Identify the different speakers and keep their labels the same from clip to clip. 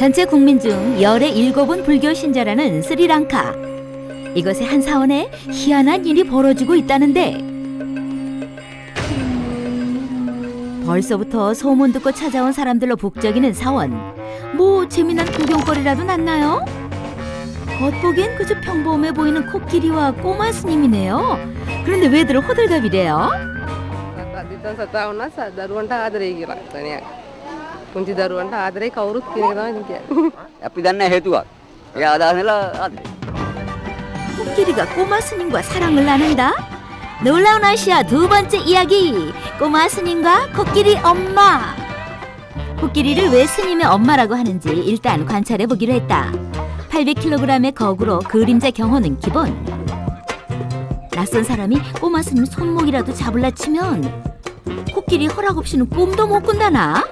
Speaker 1: 전체 국민 중 열의 일곱은 불교 신자라는 스리랑카. 이곳의 한 사원에 희한한 일이 벌어지고 있다는데 벌써부터 소문 듣고 찾아온 사람들로 북적이는 사원. 뭐 재미난 구경거리라도 났나요? 겉보기엔 그저 평범해 보이는 코끼리와 꼬마 스님이네요. 그런데 왜들 호들갑이래요?
Speaker 2: ಕುಂತಿ ಅಂತ ಆದರೆ ಈಗ
Speaker 3: ಅವರು ನಿಮಗೆ ಅಪ್ಪ ಇದನ್ನ ಹೇತುವ ಅದಾದ್ಮೇಲೆ ಆದರೆ
Speaker 1: 코끼리가 꼬마 스님과 사랑을 나눈다. 놀라운 아시아 두 번째 이야기. 꼬마 스님과 코끼리 엄마. 코끼리를 왜 스님의 엄마라고 하는지 일단 관찰해 보기로 했다. 800kg의 거구로 그림자 경호는 기본. 낯선 사람이 꼬마 스님 손목이라도 잡을라 치면 코끼리 허락 없이는 꿈도 못 꾼다나?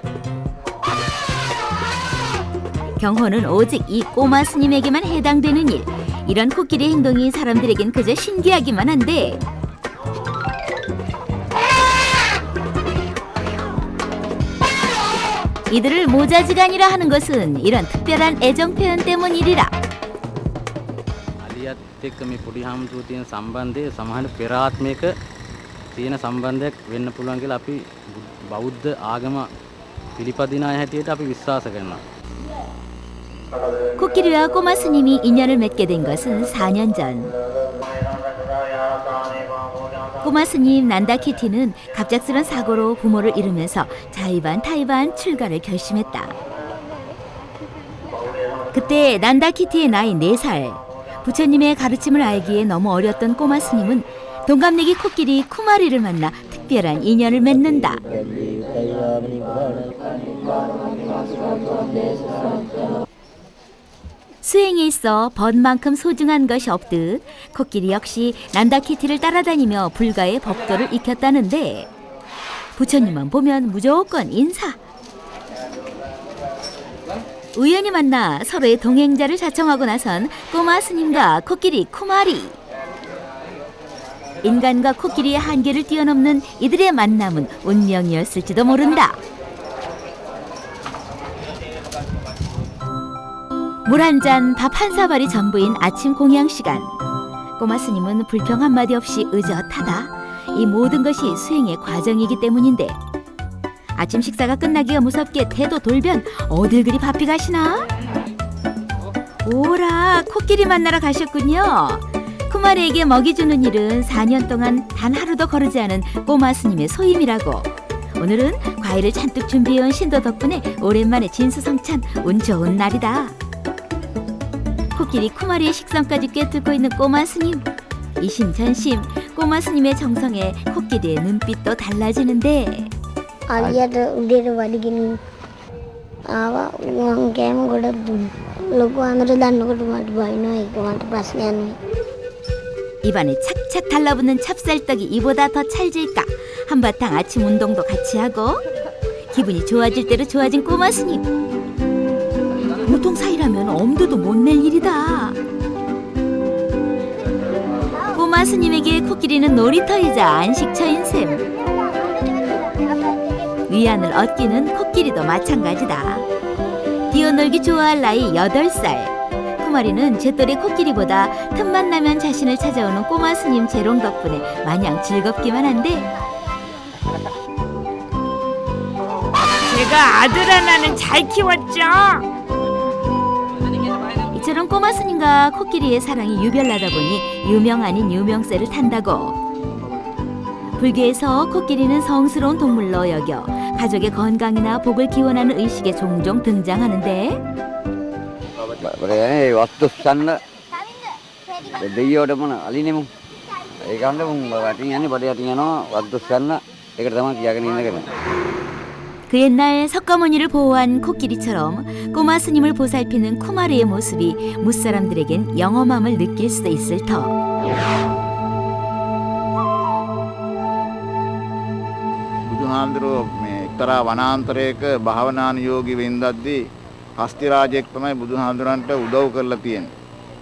Speaker 1: 경호는 오직 이 꼬마 스님에게만 해당되는 일 이런 코끼리 행동이 사람들에겐 그저 신기하기만 한데 이들을 모자지간이라 하는 것은 이런 특별한 애정 표현 때문이리라
Speaker 4: අලියත් එක්ක මේ පොඩි හාමුදුරුවෝ තියෙන සම්බන්ධය සමහර පෙර ආත්මයක තියෙන සම්බන්ධයක් වෙන්න පුළුවන් කියලා අපි බුද්- බෞද්ධ ආගම පිළිපදින අය හැටියට අපි විශ්වාස කරනවා.
Speaker 1: 코끼리와 꼬마 스님이 인연을 맺게 된 것은 4년 전 꼬마 스님 난다 키티는 갑작스런 사고로 부모를 잃으면서 자의반 타의반 출가를 결심했다. 그때 난다 키티의 나이 4살. 부처님의 가르침을 알기에 너무 어렸던 꼬마 스님은 동갑내기 코끼리 쿠마리를 만나 특별한 인연을 맺는다. 수행에 있어 번만큼 소중한 것이 없듯 코끼리 역시 난다키티를 따라다니며 불가의 법도를 익혔다는데 부처님만 보면 무조건 인사. 우연히 만나 서로의 동행자를 자청하고 나선 꼬마 스님과 코끼리 쿠마리. 인간과 코끼리의 한계를 뛰어넘는 이들의 만남은 운명이었을지도 모른다. 물 한 잔, 밥 한 사발이 전부인 아침 공양 시간. 꼬마 스님은 불평 한마디 없이 의젓하다. 이 모든 것이 수행의 과정이기 때문인데 아침 식사가 끝나기가 무섭게 태도 돌변 어딜 그리 바삐 가시나? 오라 코끼리 만나러 가셨군요. 쿠마리에게 먹이 주는 일은 4년 동안 단 하루도 거르지 않은 꼬마 스님의 소임이라고. 오늘은 과일을 잔뜩 준비해온 신도 덕분에 오랜만에 진수성찬 운 좋은 날이다. 코끼리 쿠마리의 식성까지 꿰뚫고 있는 꼬마 스님. 이심전심 꼬마 스님의 정성에 코끼리의 눈빛도 달라지는데.
Speaker 5: 아리아도 우리를 와리기는 아와 우왕게임 కూడా లోపు అందరూ దాన్ని కూడా మాట
Speaker 1: 입안에 착착 달라붙는 찹쌀떡이 이보다 더 찰질까? 한바탕 아침 운동도 같이 하고? 기분이 좋아질 대로 좋아진 꼬마 스님. 보통 사이라면 엄두도 못 낼 일이다. 꼬마 스님에게 코끼리는 놀이터이자 안식처인 셈. 위안을 얻기는 코끼리도 마찬가지다. 뛰어놀기 좋아할 나이 8살. 쿠마리는 제 또래 코끼리보다 틈만 나면 자신을 찾아오는 꼬마 스님 재롱 덕분에 마냥 즐겁기만 한데.
Speaker 6: 제가 아들 하나는 잘 키웠죠.
Speaker 1: 이처럼 꼬마 스님과 코끼리의 사랑이 유별나다 보니 유명 아닌 유명세를 탄다고 불교에서 코끼리는 성스러운 동물로 여겨 가족의 건강이나 복을 기원하는 의식에 종종 등장하는데
Speaker 3: ඒ වස්තුස්සන්න දෙයියෝට මොන අලිනෙමු. ඒකන්ද මුන් වටින් යන්නේ බඩ යටින් යනවා වස්තුස්සන්න. ඒකට තමයි කියාගෙන ඉන්න කරන්නේ.
Speaker 1: 그 옛날 석가모니를 보호한 코끼리처럼 꼬마 스님을 보살피는 쿠마리의 모습이 무사람들에겐 영험함을 느낄 수도 있을 터.
Speaker 7: බුදුහාමුදුරුවෝ මේ එක්තරා වනාන්තරයක භාවනානුයෝගී වෙන්දද්දී හස්ති රාජයෙක් තමයි බුදුහාමුදුරන්ට උදව් කරලා තියෙන්නේ.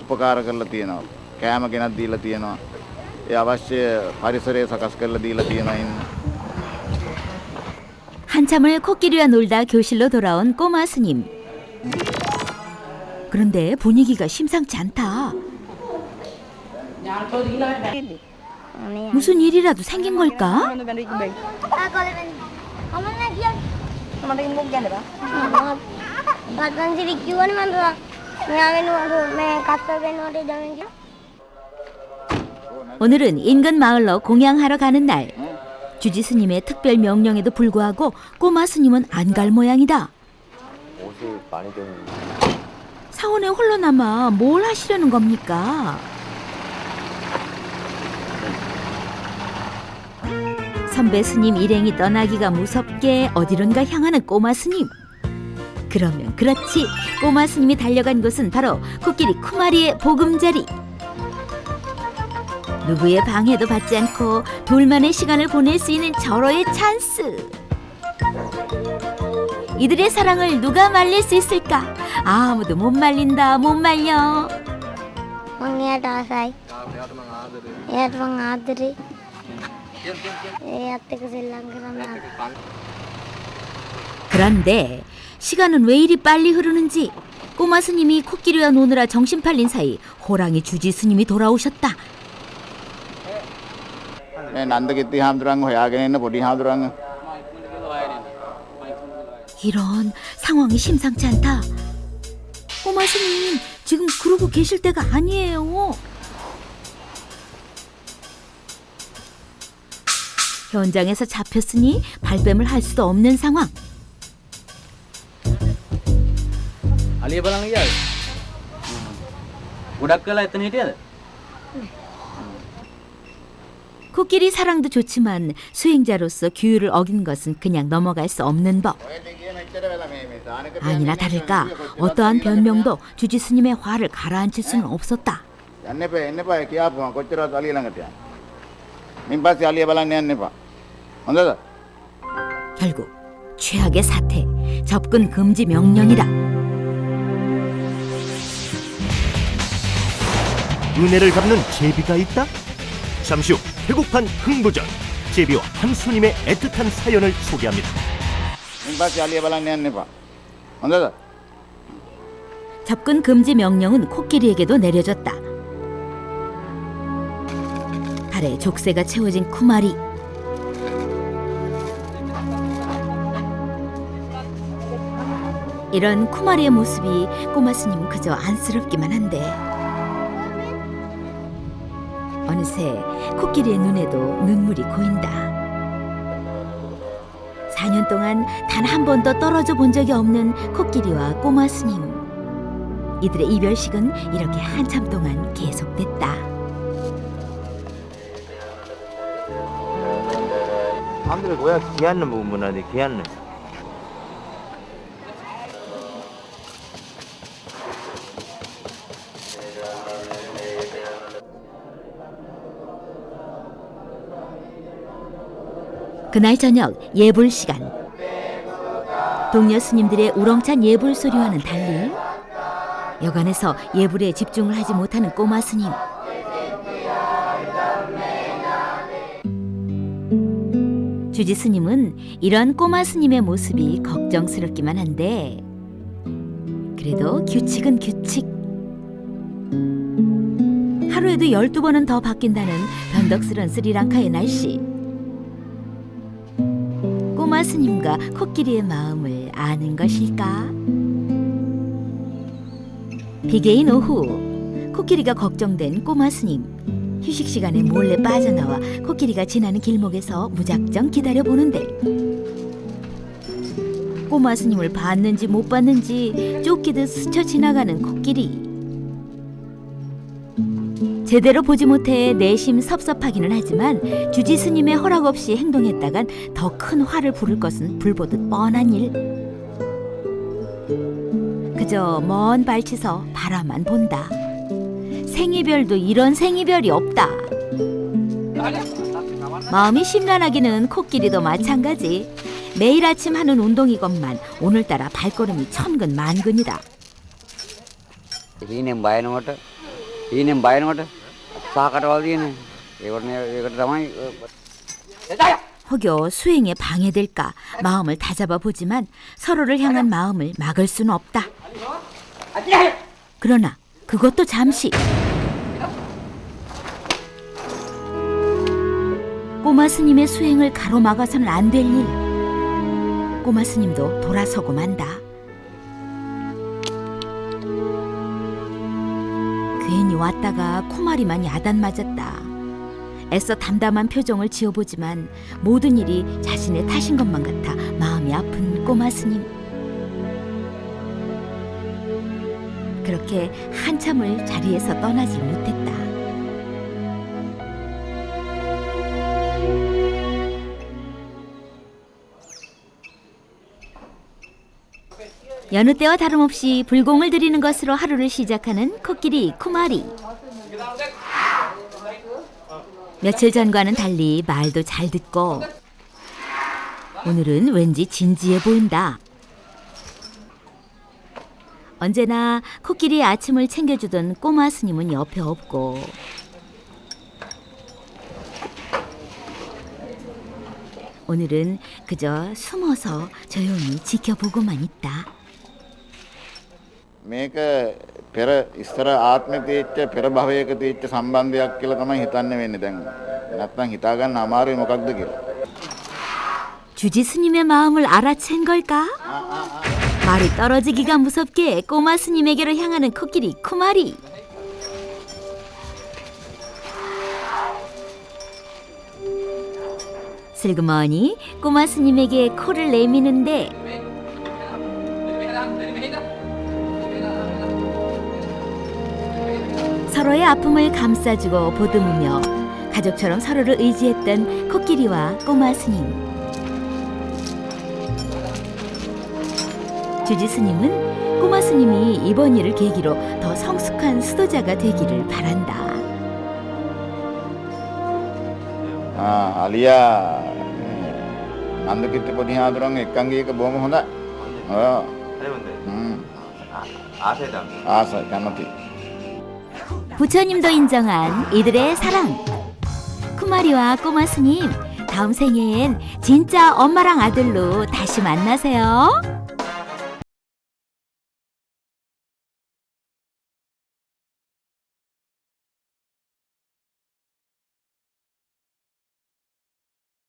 Speaker 7: උපකාර කරලා තියෙනවා. කෑම ගෙනත් දීලා තියෙනවා. ඒ අවශ්‍ය පරිසරය සකස් කරලා දීලා තියෙනවා ඉන්න.
Speaker 1: 한참을 코끼리와 놀다 교실로 돌아온 꼬마 스님. 그런데 분위기가 심상치 않다. 무슨 일이라도 생긴 걸까? 오늘은 인근 마을로 공양하러 가는 날. 주지 스님의 특별 명령에도 불구하고 꼬마 스님은 안 갈 모양이다.
Speaker 3: 많이
Speaker 1: 사원에 홀로 남아 뭘 하시려는 겁니까? 선배 스님 일행이 떠나기가 무섭게 어디론가 향하는 꼬마 스님. 그러면 그렇지 꼬마 스님이 달려간 곳은 바로 코끼리 쿠마리의 보금자리. 누구의 방해도 받지 않고 둘만의 시간을 보낼 수 있는 절호의 찬스. 이들의 사랑을 누가 말릴 수 있을까? 아무도 못 말린다, 못 말려.
Speaker 5: Mga dasay. Yat mga
Speaker 1: 그런데 시간은 왜 이리 빨리 흐르는지 꼬마 스님이 코끼리와 노느라 정신 팔린 사이 호랑이 주지 스님이 돌아오셨다.
Speaker 7: මේ නන්දකිත්ති හාමුදුරන්ව හොයාගෙන එන්න පොඩි හාමුදුරන්ව
Speaker 1: 이런 상황이 심상치 않다. 꼬마 스님 지금 그러고 계실 때가 아니에요. 현장에서 잡혔으니 발뺌을 할 수도 없는 상황.
Speaker 4: අලිය බලන්න ගියාද? ගොඩක් කළා එතන හිටියද?
Speaker 1: 코끼리 사랑도 좋지만 수행자로서 규율을 어긴 것은 그냥 넘어갈 수 없는 법. 아니나 다를까 어떠한 변명도 주지스님의 화를 가라앉힐 수는 없었다. 결국 최악의 사태 접근 금지 명령이다.
Speaker 8: 은혜를 갚는 제비가 있다? 잠시 후 태국판 흥부전 제비와 한수님의 애틋한 사연을 소개합니다.
Speaker 1: 접근 금지 명령은 코끼리에게도 내려졌다. 발에 족쇄가 채워진 쿠마리. 이런 쿠마리의 모습이 꼬마 스님은 그저 안쓰럽기만 한데. 어느새 코끼리의 눈에도 눈물이 고인다. 4년 동안 단 한 번도 떨어져 본 적이 없는 코끼리와 꼬마 스님. 이들의 이별식은 이렇게 한참 동안 계속됐다.
Speaker 9: 사람들이 뭐야 기한는 부분하지 기한는
Speaker 1: 그날 저녁 예불 시간. 동료 스님들의 우렁찬 예불 소리와는 달리 여관에서 예불에 집중을 하지 못하는 꼬마 스님. 주지 스님은 이런 꼬마 스님의 모습이 걱정스럽기만 한데 그래도 규칙은 규칙. 하루에도 12번은 더 바뀐다는 변덕스런 스리랑카의 날씨. 꼬마 스님과 코끼리의 마음을 아는 것일까? 비개인 오후 코끼리가 걱정된 꼬마 스님. 휴식 시간에 몰래 빠져나와 코끼리가 지나는 길목에서 무작정 기다려 보는데. 꼬마 스님을 봤는지 못 봤는지 쫓기듯 스쳐 지나가는 코끼리 제대로 보지 못해 내심 섭섭하기는 하지만 주지 스님의 허락 없이 행동했다간 더 큰 화를 부를 것은 불보듯 뻔한 일. 그저 먼 발치서 바라만 본다. 생이별도 이런 생이별이 없다. 마음이 심란하기는 코끼리도 마찬가지. 매일 아침 하는 운동이건만 오늘따라 발걸음이 천근 만근이다.
Speaker 3: හීනෙන් බයනකොට හීනෙන් බයනකොට සාකටවල් තියෙන ඒකට ඒකට තමයි
Speaker 1: 혹여 수행에 방해될까 마음을 다잡아 보지만 서로를 향한 마음을 막을 수는 없다. 그러나 그것도 잠시. 꼬마 스님의 수행을 가로막아서는 안 될 일. 꼬마 스님도 돌아서고 만다. 괜히 왔다가 코마리만 야단 맞았다. 애써 담담한 표정을 지어보지만 모든 일이 자신의 탓인 것만 같아 마음이 아픈 꼬마 스님. 그렇게 한참을 자리에서 떠나지 못했다. 여느 때와 다름없이 불공을 들이는 것으로 하루를 시작하는 코끼리 쿠마리. 며칠 전과는 달리 말도 잘 듣고 오늘은 왠지 진지해 보인다. 언제나 코끼리의 아침을 챙겨주던 꼬마 스님은 옆에 없고 오늘은 그저 숨어서 조용히 지켜보고만 있다.
Speaker 7: මේක පෙර ඉස්සර ආත්මෙ තියෙච්ච පෙර භවයක තියෙච්ච සම්බන්ධයක් කියලා තමයි හිතන්න වෙන්නේ දැන්. නැත්තම් හිතාගන්න අමාරුයි මොකක්ද කියලා.
Speaker 1: 주지 스님의 마음을 알아챈 걸까? 말이 떨어지기가 무섭게 꼬마 스님에게로 향하는 코끼리 쿠마리. 슬그머니 꼬마 스님에게 코를 내미는데 서로의 아픔을 감싸주고 보듬으며 가족처럼 서로를 의지했던 코끼리와 꼬마 스님. 주지 스님은 꼬마 스님이 이번 일을 계기로 더 성숙한 수도자가 되기를 바란다.
Speaker 9: हाँ
Speaker 7: आलिया
Speaker 9: नंद कितने बढ़िया आदर
Speaker 7: होंगे कंगी
Speaker 1: 부처님도 인정한 이들의 사랑. 쿠마리와 꼬마 스님, 다음 생애엔 진짜 엄마랑 아들로 다시 만나세요.